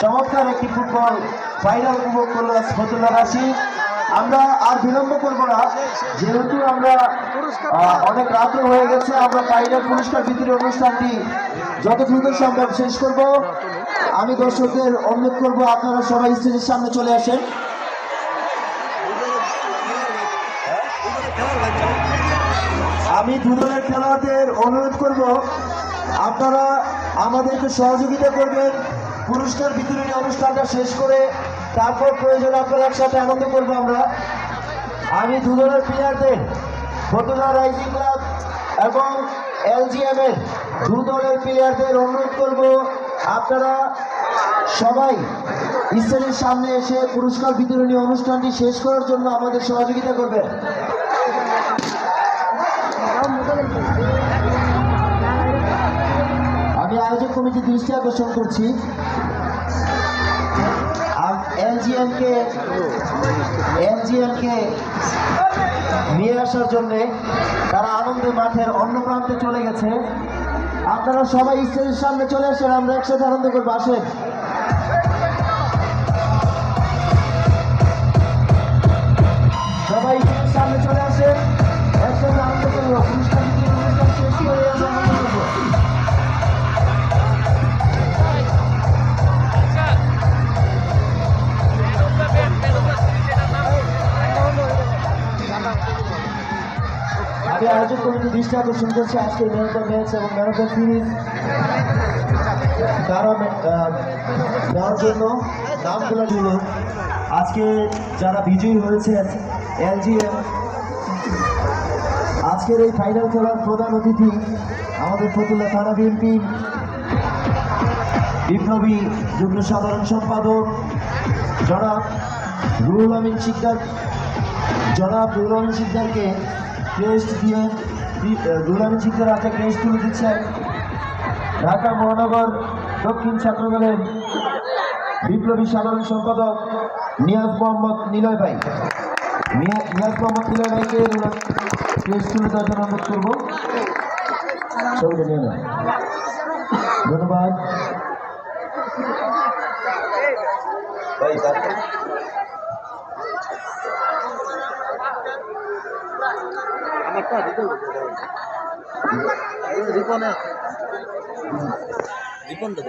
চমৎকার একটি football final উপভোগ করল ফতুল্লা রাশি। আমরা আর বিলম্ব করব না, যেহেতু আমরা অনেক রাত্র হয়ে গেছে, আমরা ফাইনাল পুরস্কার বিতরণ অনুষ্ঠানটি যত দ্রুত সম্ভব শেষ করব। আমি দর্শকদের অনুরোধ করব, আপনারা সবাই স্টেজের সামনে চলে আসেন। আমি দুদলের খেলোয়াড়দের অনুরোধ করব আপনারা আমাদেরকে সহযোগিতা করবেন। পুরস্কার বিতরণী অনুষ্ঠানটা শেষ করে তারপর প্রয়োজন আপনারা একসাথে আনন্দ করব আমরা। আমি দুদলের প্লেয়ারদের ফতুল্লা রাইজিং ক্লাব এবং এলজিএম এর দু দলের প্লেয়ারদের অনুরোধ করব, আপনারা সবাই স্টেজের সামনে এসে পুরস্কার বিতরণী অনুষ্ঠানটি শেষ করার জন্য আমাদের সহযোগিতা করবেন। কমিটির দৃষ্টি আকর্ষণ করছি নিয়ে আসার জন্য তারা আনন্দে মাঠের অন্য প্রান্তে চলে গেছে। আপনারা সবাই স্টেজের সামনে চলে আসেন, আমরা একসাথে আনন্দ করব, আসেন। আমি আয়োজক কমিটির দৃষ্টি আকর্ষণ করছি আজকে দ্য ম্যাচ এবং দ্য সিরিজ তারা আহ, নেওয়ার জন্য নামগুলো নিল। আজকে যারা বিজয়ী হয়েছেন এলজিএম আজকের এই ফাইনাল খেলার প্রধান অতিথি আমাদের ফতুল্লা থানা বিএনপি বিপ্লবী যুগ্ম সাধারণ সম্পাদক জনাব রুহুল আমিন শিকদার জনাব রুহুল আমিন শিকদারকে ক্রেস্ট দিয়ে আমিন শিকদার হাতে ক্রেস্ট তুলে দিচ্ছেন ঢাকা মহানগর দক্ষিণ ছাত্রদলের বিপ্লবী সাধারণ সম্পাদক নিয়াজ মোহাম্মদ নিলয় ভাই। নিয়া- নিয়াজ মোহাম্মদ নিলয় ভাইকে ক্রেস্ট তুলে দেওয়ার জন্য অনুরোধ করব। ধন্যবাদ ভাই তারপর আমারটা দিতে রিপনে রিপনটা